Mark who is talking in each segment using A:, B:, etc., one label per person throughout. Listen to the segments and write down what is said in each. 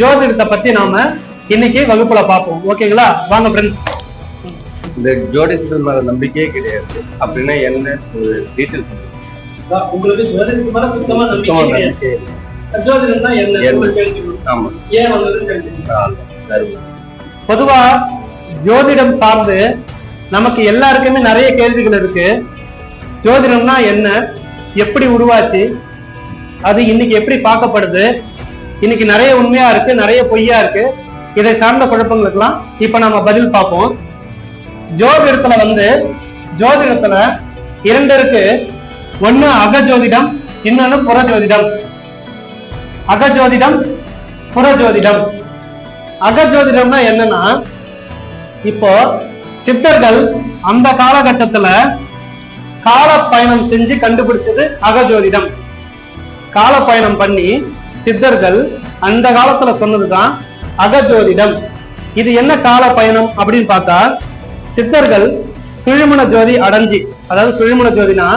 A: ஜோதிடத்தை பத்தி நாம இன்னைக்கு வகுப்புல பார்ப்போம். ஓகேங்களா? வாங்க ஃப்ரெண்ட்ஸ்
B: இந்த ஜோடித்தல் மேல நம்பிக்கையே கிடையாது. அப்படின்னா என்ன ஒரு டீட்டெயில்
A: உங்களுக்கு ஜோதிடத்துக்கு மேல சுத்தமா நம்பிக்கை கிடையாது. ஜோதிடம் தான் என்ன? தெரிஞ்சுக்கணும்.
B: ஆமா.
A: ஏன் வந்ததுன்னு தெரிஞ்சுக்கணும். பொதுவா ஜோதிடம் சார்ந்து நமக்கு எல்லாருக்குமே நிறைய கேள்விகள் இருக்கு. ஜோதிடம்னா என்ன? எப்படி உருவாச்சு? அது இன்னைக்கு எப்படி பார்க்கப்படுது? இன்னைக்கு நிறைய உண்மையா இருக்கு நிறைய பொய்யா இருக்கு. இதை சார்ந்த குழப்பங்களுக்கெல்லாம் இப்ப நம்ம பதில் பார்ப்போம். ஜோதிடத்துல வந்து ஜோதிடத்துல இரண்டு இருக்கு. ஒண்ணு அகஜோதிடம் இன்னொன்னு புறஜோதிடம் அகஜோதிடம் புறஜோதிடம் அகஜோதிடம்னா என்னன்னா இப்போ சித்தர்கள் அந்த காலகட்டத்துல கால பயணம் செஞ்சு கண்டுபிடிச்சது அகஜோதிடம் கால பயணம் பண்ணி சித்தர்கள் அந்த காலத்துல சொன்னதுதான் அகஜோதிடம். இது என்ன கால பயணம் அப்படின்னு பார்த்தா சித்தர்கள் சுழிமுன ஜோதி அடைஞ்சி அதாவது சுழிமுன ஜோதினா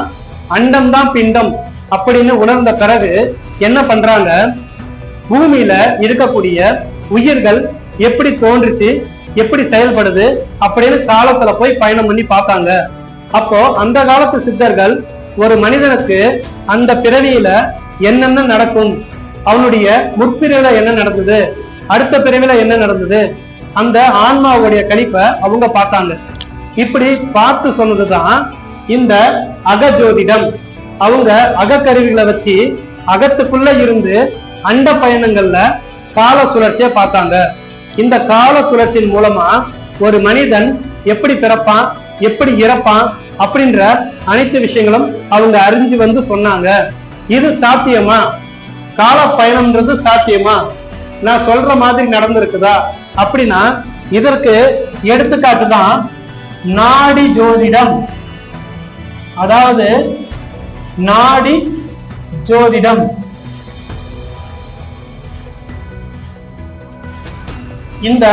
A: அண்டம் தான் பிண்டம் அப்படின்னு உணர்ந்த பிறகு என்ன பண்றாங்க? பூமியில இருக்கக்கூடிய உயிர்கள் எப்படி தோன்றுச்சு எப்படி செயல்படுது அப்படின்னு காலத்துல போய் பயணம் பண்ணி பார்த்தாங்க. அப்போ அந்த காலத்து சித்தர்கள் ஒரு மனிதனுக்கு அந்த பிறவியில என்னென்ன நடக்கும்? அவனுடைய முற்பிறவில என்ன நடந்தது? அடுத்த பிறவில என்ன நடந்தது? அந்த ஆன்மாவுடைய கழிப்பை அவங்க பார்த்தாங்க. இப்படி பார்த்து சொன்னதுதான் இந்த அகஜோதிடம். அவங்க அகக்கருவிகளை வச்சு அகத்துக்குள்ள இருந்து அண்ட பயணங்கள்ல கால சுழற்சியை பார்த்தாங்க. இந்த கால சுழற்சியின் மூலமா ஒரு மனிதன் எப்படி பிறப்பான் எப்படி இறப்பான் அப்படின்ற அனைத்து விஷயங்களும் அவங்க அறிஞ்சு வந்து சொன்னாங்க. இது சாத்தியமா? கால பயணம்ன்றது சாத்தியமா? நான் சொல்ற மாதிரி நடந்திருக்குதா? அப்படின்னா இதற்கு எடுத்துக்காட்டு தான் நாடி ஜோதிடம். அதாவது நாடி ஜோதிடம். இந்த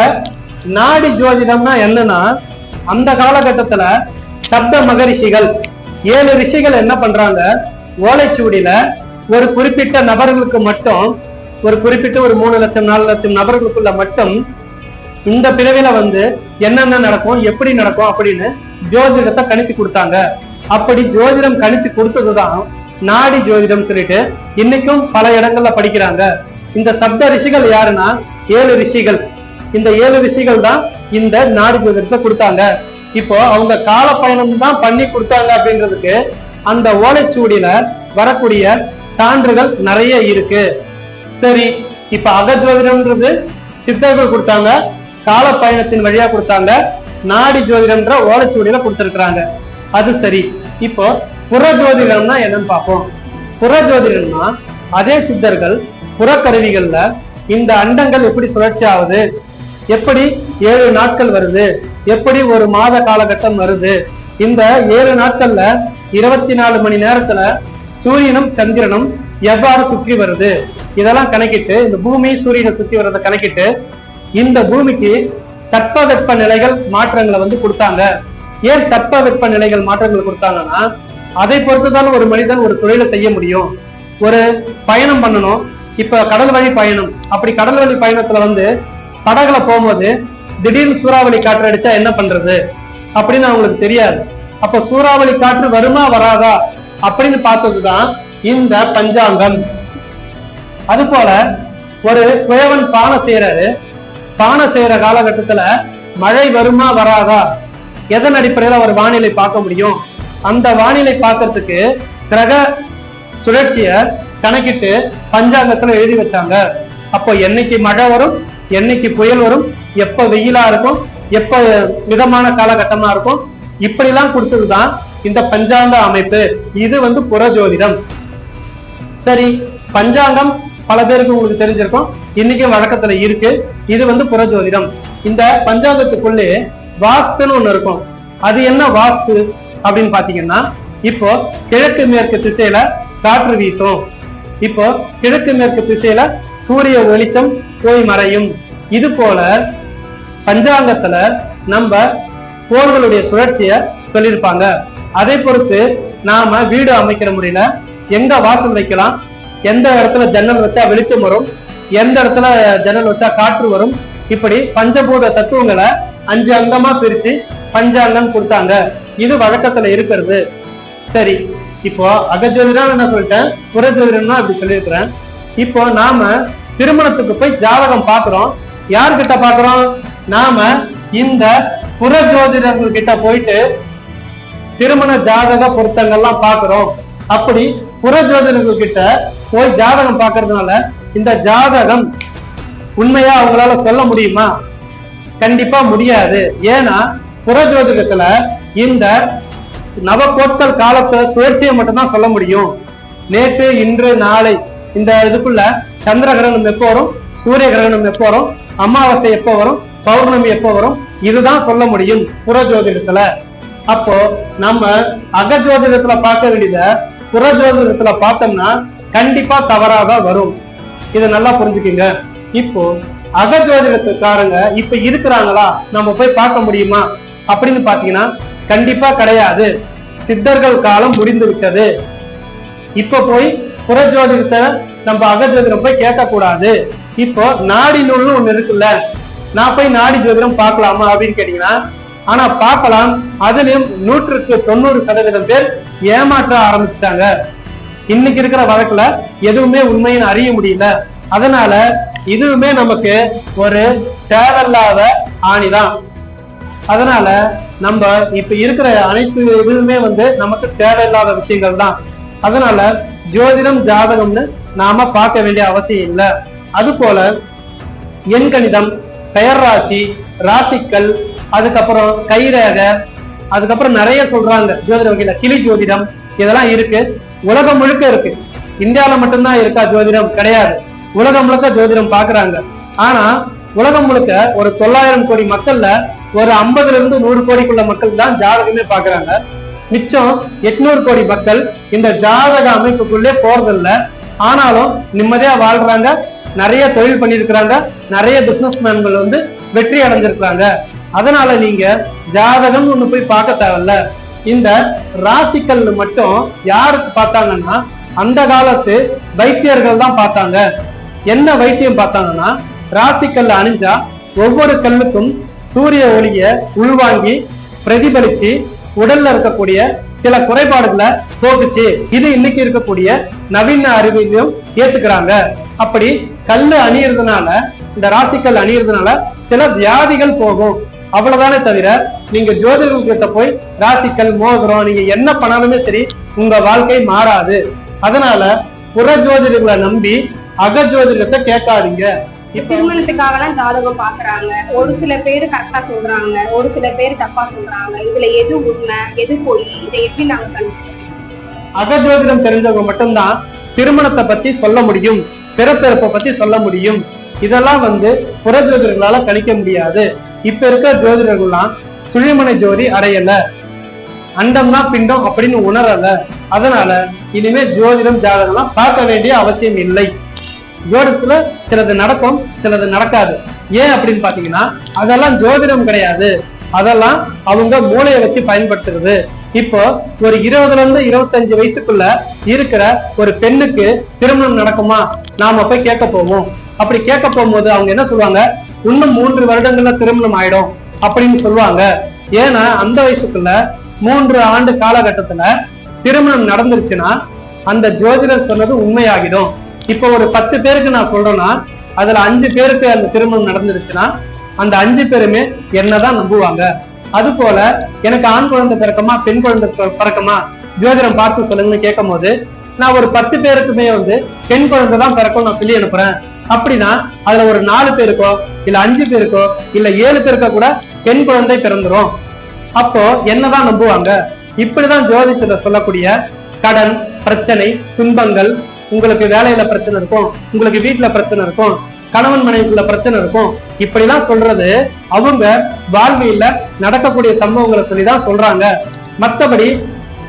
A: நாடி ஜோதிடம்னா என்னன்னா அந்த காலகட்டத்துல சப்த மகரிஷிகள் ஏழு ரிஷிகள் என்ன பண்றாங்க? ஓலைச்சுவடியில ஒரு குறிப்பிட்ட நபர்களுக்கு மட்டும் ஒரு குறிப்பிட்ட ஒரு மூணு லட்சம் நாலு லட்சம் நபர்களுக்குள்ள மட்டும் இந்த பிறவில வந்து என்னென்ன நடக்கும் எப்படி நடக்கும் அப்படின்னு ஜோதிடத்தை கணிச்சு கொடுத்தாங்க. அப்படி ஜோதிடம் கணிச்சு கொடுத்ததுதான் நாடி ஜோதிடம் சொல்லிட்டு இன்னைக்கும் பல இடங்கள்ல படிக்கிறாங்க. இந்த சப்த ரிஷிகள் யாருன்னா? ஏழு ரிஷிகள். இந்த ஏழு ரிஷிகள் தான் இந்த நாடி ஜோதிடத்தை கொடுத்தாங்க. இப்போ அவங்க கால பயணம் தான் பண்ணி கொடுத்தாங்க அப்படின்றதுக்கு அந்த ஓலைச்சுவடியில வரக்கூடிய சான்றுகள் நிறைய இருக்கு. சரி இப்ப அகஜோதிடம்ன்றது சித்தர்கள் கொடுத்தாங்க கால பயணத்தின் வழியா கொடுத்தாங்க நாடி ஜோதிடம்ன்ற ஓலைச்சுவடியில கொடுத்திருக்கிறாங்க. அது சரி. இப்போ புற ஜோதிடம்னா என்னன்னு பார்ப்போம். புற ஜோதிடம்னா அதே சித்தர்கள் புறக்கருவிகள்ல இந்த அண்டங்கள் எப்படி சுழற்சி ஆகுது? எப்படி ஏழு நாட்கள் வருது? எப்படி ஒரு மாத காலகட்டம் வருது? இந்த ஏழு நாட்கள்ல இருபத்தி நாலு மணி நேரத்துல சூரியனும் சந்திரனும் எவ்வாறு சுற்றி வருது? இதெல்லாம் கணக்கிட்டு இந்த பூமி சூரியனை சுற்றி வர்றதை கணக்கிட்டு இந்த பூமிக்கு தட்பவெப்ப நிலைகள் மாற்றங்களை வந்து கொடுத்தாங்க. ஏன் தட்பவெப்ப நிலைகள் மாற்றங்கள் கொடுத்தாங்கன்னா அதை பொறுத்துதான் ஒரு மனிதன் ஒரு தொழிலை செய்ய முடியும். ஒரு பயணம் பண்ணணும். இப்ப கடல் வழி பயணம். அப்படி கடல் வழி பயணத்துல வந்து படகுல போகும்போது திடீர்னு சூறாவளி காற்று அடிச்சா என்ன பண்றது? அப்படின்னு அவங்களுக்கு தெரியாது. அப்ப சூறாவளி காற்று வருமா வராதா? அப்படின்னு பார்த்ததுதான் இந்த பஞ்சாங்கம். அது போல ஒரு குயவன் பானை செய்யறாரு பானை செய்யற காலகட்டத்துல மழை வருமா வராதா? எதன் அடிப்படையில் அவர் வானிலை பார்க்க முடியும்? அந்த வானிலை பார்க்கறதுக்கு கிரக சுழற்சிய கணக்கிட்டு பஞ்சாங்கத்துல எழுதி வச்சாங்க. அப்போ என்னைக்கு மழை வரும் என்னைக்கு புயல் வரும் எப்ப வெயிலா இருக்கும் எப்ப மிதமான காலகட்டமா இருக்கும் இப்படிலாம் கொடுத்ததுதான் இந்த பஞ்சாங்க அமைப்பு இது வந்து புறஜோதிடம். சரி பஞ்சாங்கம் பல பேருக்கு உங்களுக்கு தெரிஞ்சிருக்கும். இன்னைக்கும் வழக்கத்துல இருக்கு. இது வந்து புறஜோதிடம். இந்த பஞ்சாங்கத்துக்குள்ளே வாஸ்துன்னு ஒண்ணு இருக்கும். அது என்ன வாஸ்து அப்படின்னு பாத்தீங்கன்னா இப்போ கிழக்கு மேற்கு திசையில காற்று வீசும். இப்போ கிழக்கு மேற்கு திசையில சூரிய வெளிச்சம் போய் மறையும். இது போல பஞ்சாங்கத்துல நம்ம கோள்களுடைய சுழற்சிய சொல்லியிருப்பாங்க. அதை பொறுத்து நாம வீடு அமைக்கிற முறையில எங்க வாசல் வைக்கலாம் எந்த இடத்துல ஜன்னல் வச்சா வெளிச்சம் வரும் எந்த இடத்துல ஜன்னல் வச்சா காற்று வரும் இப்படி பஞ்சபூத தத்துவங்களை அஞ்சு அங்கமா பிரிச்சு பஞ்சாங்கம் கொடுத்தாங்க. இது வழக்கத்துல இருக்கிறது. சரி இப்போ அகஜோதிடம் என்ன சொல்லிட்டேன்? புறஜோதிடம்னா அப்படி சொல்லியிருக்கிறேன். இப்போ நாம திருமணத்துக்கு போய் ஜாதகம் பார்க்கிறோம். யார்கிட்ட பாக்குறோம் நாம இந்த புறஜோதிடர்கள் கிட்ட போயிட்டு திருமண ஜாதக பொருத்தங்கள்லாம் பாக்குறோம் அப்படி புறஜோதிடர்கள் கிட்ட போய் ஜாதகம் பார்க்கறதுனால இந்த ஜாதகம் உண்மையா அவங்களால சொல்ல முடியுமா? கண்டிப்பா முடியாது. ஏன்னா புறஜோதிடத்துல இந்த நவக்கோட்கள் காலத்தை சுழற்சியை மட்டும்தான் சொல்ல முடியும். நேற்று இன்று நாளை இந்த இதுக்குள்ள சந்திர கிரகணம் எப்போ வரும்? சூரிய கிரகணம் எப்போ வரும்? அமாவாசை எப்போ வரும்? பௌர்ணமி எப்போ வரும்? இதுதான் சொல்ல முடியும் புறஜோதிடத்துல அப்போ நம்ம அகஜோதிடத்துல பார்க்க வேண்டியத புறஜோதிடத்துல பார்த்தோம்னா கண்டிப்பா தவறாக வரும். இதை நல்லா புரிஞ்சுக்கிங்க. இப்போ அகஜோதிடத்துக்காரங்க இப்ப இருக்கிறாங்களா? நம்ம போய் பார்க்க முடியுமா? அப்படின்னு பாத்தீங்கன்னா கண்டிப்பா கிடையாது. சித்தர்கள் காலம் முடிந்து விட்டது இப்ப போய் புறஜோதிடத்தை நம்ம அகஜோதிடம் போய் கேட்க கூடாது இப்போ நாடி நூல்னு ஒண்ணு இருக்குல்ல? நான் போய் நாடி ஜோதிடம் பார்க்கலாமா அப்படின்னு கேட்டீங்கன்னா ஆனா பார்க்கலாம் அதுலயும் நூற்றுக்கு தொண்ணூறு சதவீதம் பேர் ஏமாற்ற ஆரம்பிச்சிட்டாங்க. இன்னைக்கு இருக்கிற வழக்குல எதுவுமே உண்மைன்னு அறிய முடியல. அதனால இதுவுமே நமக்கு ஒரு தேவையில்லாத ஆணிதான். அதனால நம்ம இப்ப இருக்கிற அனைத்து இதுவுமே வந்து நமக்கு தேவையில்லாத விஷயங்கள் தான். அதனால ஜோதிடம் ஜாதகம்னு நாம பார்க்க வேண்டிய அவசியம் இல்லை. அது போல எண்கணிதம் பெயர் ராசி ராசிக்கல் அதுக்கப்புறம் கைரேக அதுக்கப்புறம் நிறைய சொல்றாங்க. ஜோதிட வகையில கிளி ஜோதிடம் இதெல்லாம் இருக்கு. உலகம் முழுக்க இருக்கு. இந்தியாவில மட்டும்தான் இருக்கா ஜோதிடம்? கிடையாது. உலகம் முழுக்க ஜோதிடம் பாக்குறாங்க ஆனா உலகம் முழுக்க ஒரு தொள்ளாயிரம் கோடி மக்கள்ல ஒரு ஐம்பதுல இருந்து நூறு கோடிக்குள்ள மக்கள் தான் ஜாதகமே பாக்குறாங்க மிச்சம் எட்நூறு கோடி மக்கள் இந்த ஜாதக அமைப்புக்குள்ளே போறதில்ல. ஆனாலும் நிம்மதியா வாழ்றாங்க. நிறைய தொழில் பண்ணியிருக்கிறாங்க. நிறைய பிசினஸ் மேன்கள் வந்து வெற்றி அடைஞ்சிருக்கிறாங்க. அதனால நீங்க ஜாதகம் ஒண்ணு போய் பார்க்க தேவையில்ல. இந்த ராசிக்கல் மட்டும் யாருக்கு பார்த்தாங்கன்னா அந்த காலத்து வைத்தியர்கள் தான் பார்த்தாங்க. என்ன வைத்தியம் பார்த்தாங்கன்னா ராசிக்கல் அணிஞ்சா ஒவ்வொரு கல்லுக்கும் சூரிய ஒளிய உள்வாங்கி பிரதிபலிச்சு உடல்ல இருக்கக்கூடிய சில குறைபாடுகளை போக்குச்சு. இது இன்னைக்கு இருக்கக்கூடிய நவீன அறிவியலும் ஏத்துக்கிறாங்க. அப்படி கல்லு அணியறதுனால இந்த ராசிக்கல் அணியறதுனால சில வியாதிகள் போகும். அவ்வளவுதானே தவிர நீங்க ஜோதிடர்கள் கிட்ட போய் ராசிக்கல் மோதிரம் நீங்க என்ன பண்ணாலுமே சரி உங்க வாழ்க்கை மாறாது. அதனால புற ஜோதிடர்களை நம்பி அக ஜோதிடத்தை கேட்காதீங்க. இப்போ
C: திருமணத்துக்காகலாம் ஜாதகம் பாக்குறாங்க. ஒரு சில பேர் கரெக்டா சொல்றாங்க. ஒரு சில பேர் தப்பா சொல்றாங்க. இதுல எது உண்மை? எது பொய்? இதை எப்படி நாங்க கணிச்சுக்கிறோம்
A: அகஜோதிடம் தெரிஞ்சவங்க மட்டும்தான் திருமணத்தை பத்தி சொல்ல முடியும். பிறப்பிறப்பை பத்தி சொல்ல முடியும். இதெல்லாம் வந்து புற ஜோதிடர்களால கணிக்க முடியாது. இப்ப இருக்க ஜோதிடர்கள்லாம் சுழிமனை ஜோதி அடையல. அண்டம்னா பிண்டம் அப்படின்னு உணரல. அதனால இனிமே ஜோதிடம் ஜாதகம்லாம் பார்க்க வேண்டிய அவசியம் இல்லை. ஜோதிடத்துல சிலது நடக்கும் சிலது நடக்காது. ஏன் அப்படின்னு பாத்தீங்கன்னா அதெல்லாம் ஜோதிடம் கிடையாது. அதெல்லாம் அவங்க மூளையை வச்சு பயன்படுத்துறது. இப்போ ஒரு இருபதுல இருந்து இருபத்தஞ்சு வயசுக்குள்ள இருக்கிற ஒரு பெண்ணுக்கு திருமணம் நடக்குமா? நாம போய் கேட்க போவோம். அப்படி கேட்க போகும்போது அவங்க என்ன சொல்லுவாங்க? இன்னும் மூன்று வருடங்கள்ல திருமணம் ஆயிடும் அப்படின்னு சொல்லுவாங்க. ஏன்னா அந்த வயசுக்குள்ள மூன்று ஆண்டு காலகட்டத்துல திருமணம் நடந்துருச்சுன்னா அந்த ஜோதிடர் சொன்னது உண்மையாகிடும். இப்போ ஒரு பத்து பேருக்கு நான் சொல்றேன்னா அதுல அஞ்சு பேருக்கு அந்த திருமணம் நடந்துருச்சுன்னா அந்த அஞ்சு பேருமே என்னதான் நம்புவாங்க. அது போல எனக்கு ஆண் குழந்தை பிறக்கமா பெண் குழந்தை பிறக்கமா? ஜோதிடம் பார்த்து சொல்லுங்கன்னு கேட்கும் போது நான் ஒரு பத்து பேருக்குமே வந்து பெண் குழந்தை தான் பிறக்கும் நான் சொல்லி அனுப்புறேன். அப்படின்னா அதுல ஒரு நாலு பேருக்கோ இல்ல அஞ்சு பேருக்கோ இல்ல ஏழு பேருக்கோ கூட பெண் குழந்தை பிறந்துரும். அப்போ என்னதான் நம்புவாங்க? இப்படிதான் ஜோதிடத்துல சொல்லக்கூடிய கடன் பிரச்சனை துன்பங்கள் உங்களுக்கு வேலையில பிரச்சனை இருக்கும் உங்களுக்கு வீட்டுல பிரச்சனை இருக்கும் கணவன் மனைவிக்குள்ள பிரச்சனை இருக்கும். இப்படிலாம் சொல்றது அவங்க வாழ்வியல்ல நடக்கக்கூடிய சம்பவங்களை சொல்லிதான் சொல்றாங்க. மத்தபடி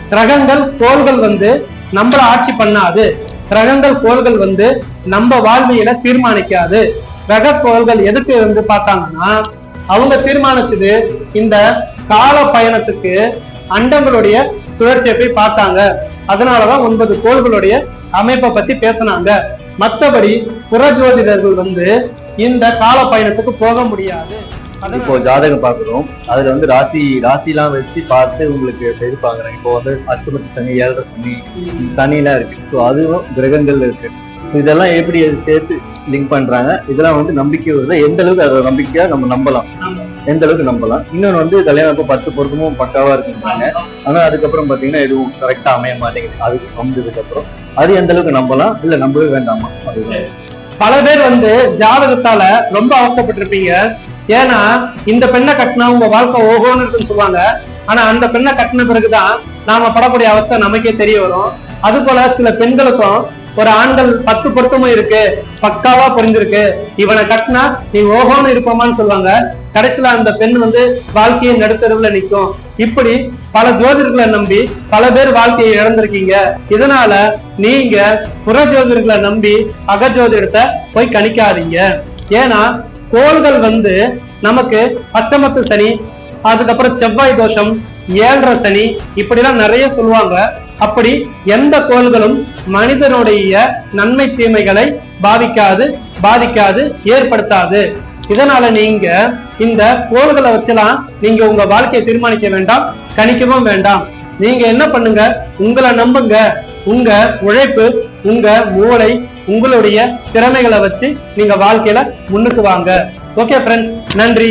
A: கிரகங்கள் கோள்கள் வந்து நம்மள ஆட்சி பண்ணாது. கிரகங்கள் கோள்கள் வந்து நம்ம வாழ்வியலை தீர்மானிக்காது. கிரக கோள்கள் எதுக்கு வந்து பார்த்தாங்கன்னா அவங்க தீர்மானிச்சது இந்த கால பயணத்துக்கு அண்டங்களுடைய சுழற்சியை போய் பார்த்தாங்க. அதனாலதான் ஒன்பது கோள்களுடைய அமைப்பை பத்தி பேசினாங்க. மத்தபடி புறஜோதிடர்கள் வந்து இந்த கால பயணத்துக்கு போக முடியாது.
D: இப்போ ஜாதகம் பார்க்குறோம். அதுல வந்து ராசி ராசிலாம் வச்சு பார்த்து உங்களுக்கு இது பாக்குறாங்க இப்போ வந்து அஷ்டமத்து சனி ஏழரை சனி சனிலாம் இருக்கு. ஸோ அதுவும் கிரகங்கள் இருக்கு. இதெல்லாம் எப்படி சேர்த்து லிங்க் பண்றாங்க? இதெல்லாம் வந்து நம்பிக்கை வருது எந்த அளவுக்கு அதை நம்பிக்கையா நம்ம நம்பலாம்? எந்த அளவுக்கு நம்பலாம்? இன்னொன்று வந்து கல்யாணம் அப்போ பத்து பொருத்தமும் பக்காவா இருக்குன்றாங்க ஆனா அதுக்கப்புறம் பாத்தீங்கன்னா எதுவும் கரெக்டா அமைய மாட்டேங்குது. அதுக்கு வந்ததுக்கு அப்புறம் அது எந்த அளவுக்கு நம்பலாம்? இல்ல நம்பவே வேண்டாமா? அது
A: பல பேர் வந்து ஜாதகத்தால ரொம்ப அவஸ்தைப்பட்டிருப்பீங்க ஏன்னா இந்த பெண்ணை கட்டினா உங்க வாழ்க்கை ஓகோன்னு இருக்குன்னு சொல்லுவாங்க. ஆனா அந்த பெண்ணை கட்டின பிறகுதான் நாம படக்கூடிய அவஸ்தை நமக்கே தெரிய வரும். அது போல சில பெண்களுக்கும் ஒரு ஆண்கள் பத்து பொருத்தமும் இருக்கு பக்காவா புரிஞ்சிருக்கு. இவனை கட்டினா நீ ஓஹோன்னு இருப்போமான்னு சொல்லுவாங்க. கடைசியில அந்த பெண் வந்து வாழ்க்கையை நடுத்தருவுல நிற்கும் இப்படி பல ஜோதிடர்களை நம்பி பல பேர் வாழ்க்கையை இழந்திருக்கீங்க. இதனால நீங்க புற ஜோதிடர்களை நம்பி அக ஜோதிடத்தை போய் கணிக்காதீங்க. ஏன்னா கோள்கள் வந்து நமக்கு அஷ்டமத்து சனி அதுக்கப்புறம் செவ்வாய் தோஷம் ஏழரை சனி இப்படிலாம் நிறைய சொல்லுவாங்க. அப்படி எந்த கோள்களும் மனிதனுடைய நன்மை தீமைகளை பாதிக்காது பாதிக்காது ஏற்படுத்தாது. இதனால நீங்க இந்த கோள்களை வச்சுலாம் நீங்க உங்க வாழ்க்கையை தீர்மானிக்க வேண்டாம் கணிக்கவும் வேண்டாம். நீங்க என்ன பண்ணுங்க? உங்களை நம்புங்க. உங்க உழைப்பு உங்க மூளை உங்களுடைய திறமைகளை வச்சு நீங்க வாழ்க்கையில முன்னுக்கு வாங்க. ஓகே ஃப்ரெண்ட்ஸ் நன்றி.